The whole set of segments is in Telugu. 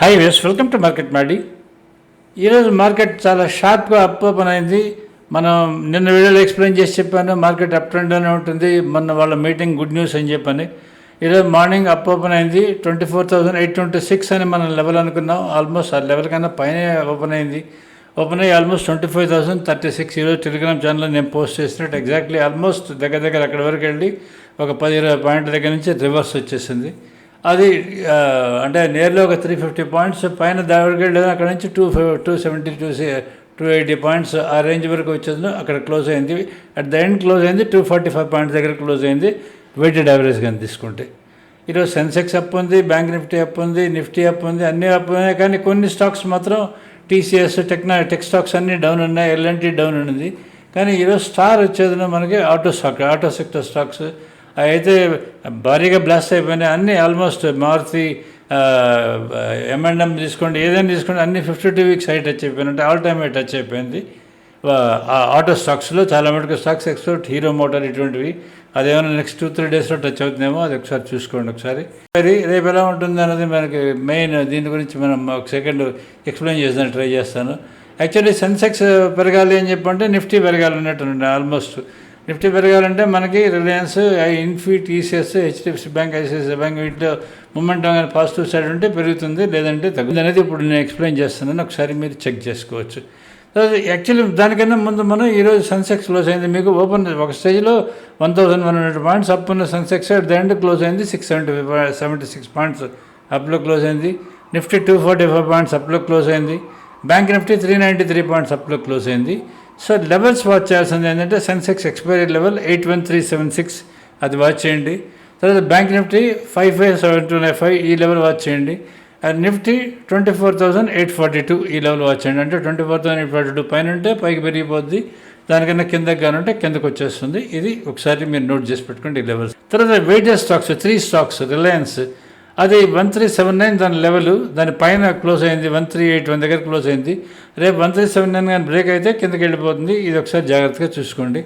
Hi ways welcome to market మాడి ఈరోజు మార్కెట్ చాలా షార్ప్గా అప్ ఓపెన్ అయింది. మనం నిన్న వీడియోలో ఎక్స్ప్లెయిన్ చేసి చెప్పాను మార్కెట్ అప్ ట్రెండ్లోనే ఉంటుంది. మొన్న వాళ్ళ మీటింగ్ గుడ్ న్యూస్ అని చెప్పని. ఈరోజు మార్నింగ్ అప్ ఓపెన్ అయింది. Twenty four thousand eight twenty six అని మనం లెవెల్ అనుకున్నాం. ఆల్మోస్ట్ ఆ లెవెల్ కన్నా పైన ఓపెన్ అయింది. ఓపెన్ అయ్యి almost twenty five thousand thirty six ఈరోజు టెలిగ్రామ్ ఛానల్లో నేను పోస్ట్ చేసినట్టు ఎగ్జాక్ట్లీ ఆల్మోస్ట్ దగ్గర దగ్గర అక్కడి వరకు వెళ్ళి ఒక పది ఇరవై పాయింట్ల దగ్గర నుంచి రివర్స్ వచ్చేసింది. అది అంటే నేర్లో ఒక త్రీ ఫిఫ్టీ పాయింట్స్ పైన దాడికి వెళ్ళేది అక్కడ నుంచి two two seventy two two eighty points ఆ రేంజ్ వరకు వచ్చేది అక్కడ క్లోజ్ అయింది. అట్ ద ఎండ్ క్లోజ్ అయింది టూ ఫార్టీ ఫైవ్ పాయింట్స్ దగ్గర క్లోజ్ అయింది వెయిటెడ్ యావరేజ్ కానీ తీసుకుంటే. ఈరోజు సెన్సెక్స్ అప్ ఉంది బ్యాంక్ నిఫ్టీ అప్ ఉంది నిఫ్టీ అప్ ఉంది అన్నీ అప్ ఉన్నాయి కానీ కొన్ని స్టాక్స్ మాత్రం టీసీఎస్ టెక్నా టెక్ స్టాక్స్ అన్నీ డౌన్ ఉన్నాయి ఎల్ఎన్టీ డౌన్ ఉంది. కానీ ఈరోజు స్టార్ వచ్చేది మనకి auto stock auto sector stocks అయితే భారీగా బ్లాస్ట్ అయిపోయినాయి. అన్నీ ఆల్మోస్ట్ మారుతి ఎంఎండ్ఎం తీసుకోండి ఏదైనా తీసుకోండి అన్ని fifty two weeks high touch అయిపోయినాయి. అంటే ఆల్ టైమ్ హై టచ్ అయిపోయింది. ఆ ఆటో స్టాక్స్లో చాలా మటుకు స్టాక్స్ ఎక్స్పోర్ట్ హీరో మోటార్ ఇటువంటివి. అదేమైనా నెక్స్ట్ టూ త్రీ డేస్లో టచ్ అవుతుందేమో అది ఒకసారి చూసుకోండి ఒకసారి. మరి రేపు ఎలా ఉంటుంది అన్నది మనకి మెయిన్ దీని గురించి మనం ఒక సెకండ్ ఎక్స్ప్లెయిన్ చేస్తాను ట్రై చేస్తాను. యాక్చువల్లీ సెన్సెక్స్ పెరగాలి అని చెప్పంటే నిఫ్టీ పెరగాలి అన్నట్టు ఆల్మోస్ట్ నిఫ్టీ పెరగాలంటే మనకి Reliance Infy TCS HDFC bank ICICI bank వీటిలో మూమెంటం కానీ పాజిటివ్ సైడ్ ఉంటే పెరుగుతుంది లేదంటే తగ్గుతుంది. అనేది ఇప్పుడు నేను ఎక్స్ప్లెయిన్ చేస్తున్నాను. ఒకసారి మీరు చెక్ చేసుకోవచ్చు. తర్వాత యాక్చువల్లీ దానికన్నా ముందు మనం ఈరోజు సెన్సెక్స్ క్లోజ్ అయింది. మీకు ఓపెన్ ఒక స్టేజ్లో one thousand one hundred points up ఉన్న Sensex at the end close అయింది six seventy five seventy six points అప్లో close అయింది. Nifty two forty five points అప్లో close అయింది. Bank Nifty three ninety three points అప్లో close అయింది. సో లెవెల్స్ వాచ్ చేయాల్సింది ఏంటంటే Sensex expiry level eight one three seven six అది వాచ్ చేయండి. తర్వాత bank Nifty five five seven two nine five ఈ లెవెల్ వాచ్ చేయండి. And Nifty twenty four thousand eight forty two ఈ లెవెల్ వాచ్ చేయండి. అంటే twenty four thousand eight forty two పైన ఉంటే పైకి పెరిగిపోద్ది. దానికన్నా కిందకి కానుంటే కిందకు వచ్చేస్తుంది. ఇది ఒకసారి మీరు నోట్ చేసి పెట్టుకోండి ఈ లెవెల్స్ తర్వాత weighted stocks three stocks Reliance అది వన్ త్రీ సెవెన్ నైన్ దాని లెవెల్ దాని పైన క్లోజ్ అయింది వన్ త్రీ ఎయిట్ వన్ దగ్గర క్లోజ్ అయింది. రేపు వన్ త్రీ సెవెన్ నైన్ కానీ బ్రేక్ అయితే కిందకి వెళ్ళిపోతుంది. ఇది ఒకసారి జాగ్రత్తగా చూసుకోండి.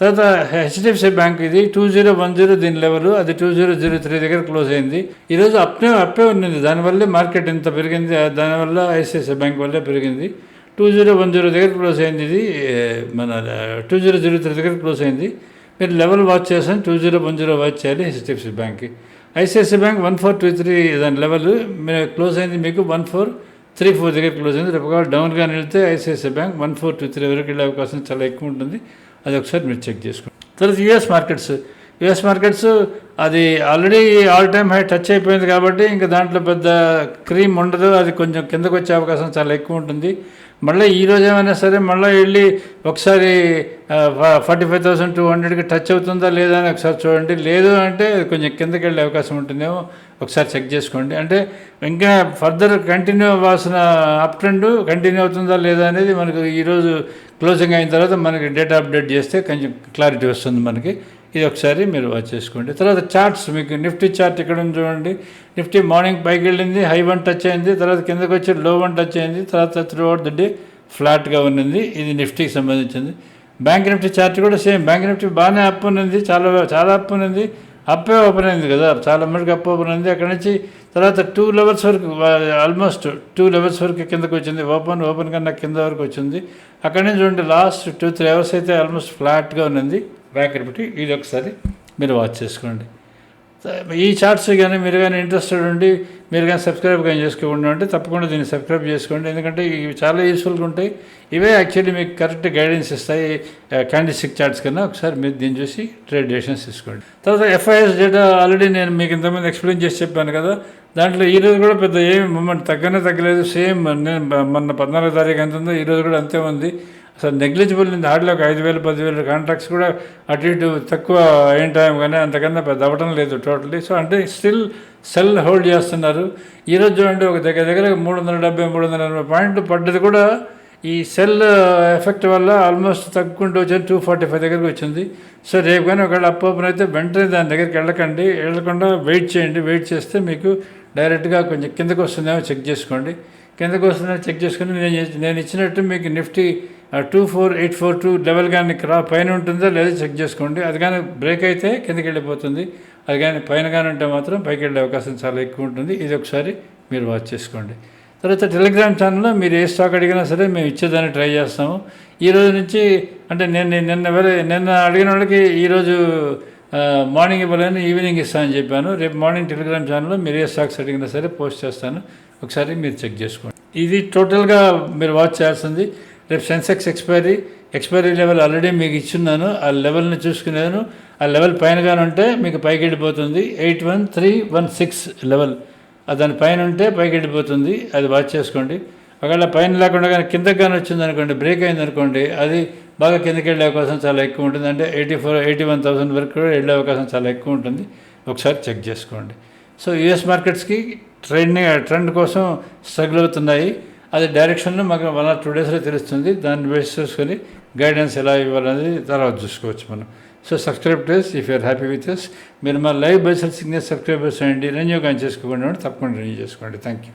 తర్వాత హెచ్డిఎఫ్సి బ్యాంక్ ఇది టూ జీరో వన్ జీరో దీని లెవెల్ అది టూ జీరో జీరో త్రీ దగ్గర క్లోజ్ అయింది. ఈరోజు అప్పే అప్పే ఉండింది దానివల్లే మార్కెట్ ఇంత పెరిగింది. దానివల్ల ఐసిఐసిఐ బ్యాంక్ వల్లే పెరిగింది. టూ జీరో వన్ జీరో దగ్గర క్లోజ్ అయింది ఇది. మన టూ జీరో జీరో త్రీ దగ్గర క్లోజ్ అయింది. మీరు లెవెల్ వాచ్ చేసాను two zero one zero watch చేయాలి హెచ్డిఎఫ్సి బ్యాంక్కి ICICI bank one four two three దాని లెవెల్. క్లోజ్ అయింది మీకు వన్ ఫోర్ త్రీ ఫోర్ దగ్గర క్లోజ్ అయింది. రేపు కావాలి డౌన్గా వెళ్తే ICICI bank one four two three వరకు వెళ్ళే అవకాశం చాలా ఎక్కువ ఉంటుంది. అది ఒకసారి మీరు చెక్ చేసుకోండి. తర్వాత యుఎస్ మార్కెట్స్. యుఎస్ మార్కెట్స్ అది already all time high touch అయిపోయింది కాబట్టి ఇంకా దాంట్లో పెద్ద క్రీమ్ ఉండదు. అది కొంచెం కిందకు వచ్చే అవకాశం చాలా ఎక్కువ ఉంటుంది. మళ్ళీ ఈ రోజు ఏమైనా సరే మళ్ళీ వెళ్ళి ఒకసారి ఫార్టీ ఫైవ్ థౌసండ్ టూ హండ్రెడ్కి టచ్ అవుతుందా లేదా అని ఒకసారి చూడండి. లేదు అంటే కొంచెం కిందకి వెళ్ళే అవకాశం ఉంటుందేమో ఒకసారి చెక్ చేసుకోండి. అంటే ఇంకా ఫర్దర్ కంటిన్యూ అవ్వాల్సిన అప్ ట్రెండ్ కంటిన్యూ అవుతుందా లేదా అనేది మనకు ఈరోజు క్లోజింగ్ అయిన తర్వాత మనకి డేటా అప్డేట్ చేస్తే కొంచెం క్లారిటీ వస్తుంది మనకి. ఇది ఒకసారి మీరు వాచ్ చేసుకోండి. తర్వాత చార్ట్స్ మీకు నిఫ్టీ చార్ట్ ఇక్కడ ఉంది చూడండి. నిఫ్టీ మార్నింగ్ పైకి వెళ్ళింది హై వన్ టచ్ అయింది తర్వాత కిందకి వచ్చి లో వన్ టచ్ అయింది తర్వాత త్రూ అవుట్ ద డే ఫ్లాట్గా ఉన్నింది. ఇది నిఫ్టీకి సంబంధించింది. బ్యాంక్ నిఫ్టీ చార్ట్ కూడా సేమ్ బ్యాంక్ నిఫ్టీ బాగానే అప్ ఉన్నది చాలా చాలా అప్ ఉన్నది. అప్పే ఓపెన్ అయింది కదా. చాలా మటుకు అప్ ఓపెన్ అయింది. అక్కడ నుంచి తర్వాత టూ లెవెల్స్ వరకు ఆల్మోస్ట్ టూ లెవెల్స్ వరకు కిందకు వచ్చింది. ఓపెన్ ఓపెన్ కన్నా కింద వరకు వచ్చింది. అక్కడ నుంచి చూడండి లాస్ట్ టూ త్రీ అవర్స్ అయితే ఆల్మోస్ట్ ఫ్లాట్గా ఉన్నది. బ్యాంక్ ఇది ఒకసారి. మీరు వాచ్ చేసుకోండి. ఈ చార్ట్స్ కానీ మీరు కానీ ఇంట్రెస్టెడ్ ఉండి మీరు కానీ సబ్స్క్రైబ్ కానీ చేసుకోండి అంటే తప్పకుండా దీన్ని సబ్స్క్రైబ్ చేసుకోండి. ఎందుకంటే ఇవి చాలా యూస్ఫుల్గా ఉంటాయి. ఇవే యాక్చువల్లీ మీకు కరెక్ట్ గైడెన్స్ ఇస్తాయి. క్యాండిస్టిక్ చార్ట్స్ కన్నా ఒకసారి మీరు దీన్ని చూసి ట్రేడ్ డెసిషన్స్ తీసుకోండి. తర్వాత ఎఫ్ఐఎస్ డేటా ఆల్రెడీ నేను మీకు ఇంతమంది ఎక్స్ప్లెయిన్ చేసి చెప్పాను కదా. దాంట్లో ఈ రోజు కూడా పెద్ద ఏమి మూమెంట్ తగ్గనే తగ్గలేదు. సేమ్ నేను మొన్న పద్నాలుగో తారీఖు ఎంత ఉందో ఈ రోజు కూడా అంతే ఉంది. అసలు నెగ్లిజిబుల్ ఉంది. ఆడిలోకి ఒక ఐదు వేలు పదివేలు కాంట్రాక్ట్స్ కూడా అటు ఇటు తక్కువ అయిన టైం కానీ అంతకన్నా పెద్ద అవ్వడం లేదు టోటలీ సో అంటే స్టిల్ సెల్ హోల్డ్ చేస్తున్నారు. ఈరోజు చూడండి ఒక దగ్గర దగ్గర మూడు వందల డెబ్బై మూడు వందల ఎనభై పాయింట్లు పడ్డది కూడా ఈ సెల్ ఎఫెక్ట్ వల్ల ఆల్మోస్ట్ తగ్గుకుంటూ వచ్చింది టూ ఫార్టీ ఫైవ్ దగ్గరికి వచ్చింది. సో రేపు కానీ ఒకవేళ అప్ ఓపెన్ అయితే వెంటనే దాని దగ్గరికి వెళ్ళకండి. వెళ్ళకుండా వెయిట్ చేయండి. వెయిట్ చేస్తే మీకు డైరెక్ట్గా కొంచెం కిందకు వస్తుందేమో చెక్ చేసుకోండి. కిందకు వస్తుందేమో చెక్ చేసుకుని నేను నేను ఇచ్చినట్టు మీకు Nifty two four eight four two level కానీ క్రా పైన ఉంటుందో లేదో చెక్ చేసుకోండి. అది కానీ బ్రేక్ అయితే కిందకి వెళ్ళిపోతుంది. అది కానీ పైన కానీ ఉంటే మాత్రం పైకి వెళ్ళే అవకాశం చాలా ఎక్కువ ఉంటుంది. ఇది ఒకసారి మీరు వాచ్ చేసుకోండి. తర్వాత టెలిగ్రామ్ ఛానల్లో మీరు ఏ స్టాక్ అడిగినా సరే మేము ఇచ్చేదాన్ని ట్రై చేస్తాము. ఈ రోజు నుంచి అంటే నేను నిన్న వేరే నిన్న అడిగిన వాళ్ళకి ఈరోజు మార్నింగ్ ఇవ్వలేను ఈవినింగ్ ఇస్తానని చెప్పాను. రేపు మార్నింగ్ టెలిగ్రామ్ ఛానల్లో మీరు ఏ స్టాక్స్ అడిగినా సరే పోస్ట్ చేస్తాను. ఒకసారి మీరు చెక్ చేసుకోండి. ఇది టోటల్గా మీరు వాచ్ చేయాల్సింది. రేపు Sensex expiry expiry level already మీకు ఇచ్చున్నాను ఆ లెవెల్ని చూసుకున్నాను ఆ లెవెల్ పైనగానే ఉంటే మీకు పైకి వెళ్ళిపోతుంది eight one three one six level. దాని పైన ఉంటే పైకి వెళ్ళిపోతుంది అది వాచ్ చేసుకోండి. ఒకవేళ పైన లేకుండా కానీ కిందకి కానీ వచ్చింది అనుకోండి బ్రేక్ అయింది అనుకోండి అది బాగా కిందకి వెళ్ళే అవకాశం చాలా ఎక్కువ ఉంటుంది. అంటే eighty four eighty one thousand వరకు కూడా వెళ్ళే అవకాశం చాలా ఎక్కువ ఉంటుంది. ఒకసారి చెక్ చేసుకోండి. సో యుఎస్ మార్కెట్స్కి ట్రెండ్ ట్రెండ్ కోసం స్ట్రగుల్ అవుతున్నాయి. అది డైరెక్షన్లో మాకు వన్ ఆర్ టూ డేస్లో తెలుస్తుంది. దాన్ని బేస్ చేసుకొని గైడెన్స్ ఎలా ఇవ్వాలనేది తర్వాత చూసుకోవచ్చు మనం. సో సబ్స్క్రైబ్ చేసి if you're happy with us మీరు మా లైవ్ బేసల్ సిగ్నల్ సబ్స్క్రైబర్స్ అండి. రెన్యూ కానీ చేసుకోకుండా తప్పకుండా రెన్యూ చేసుకోండి. Thank you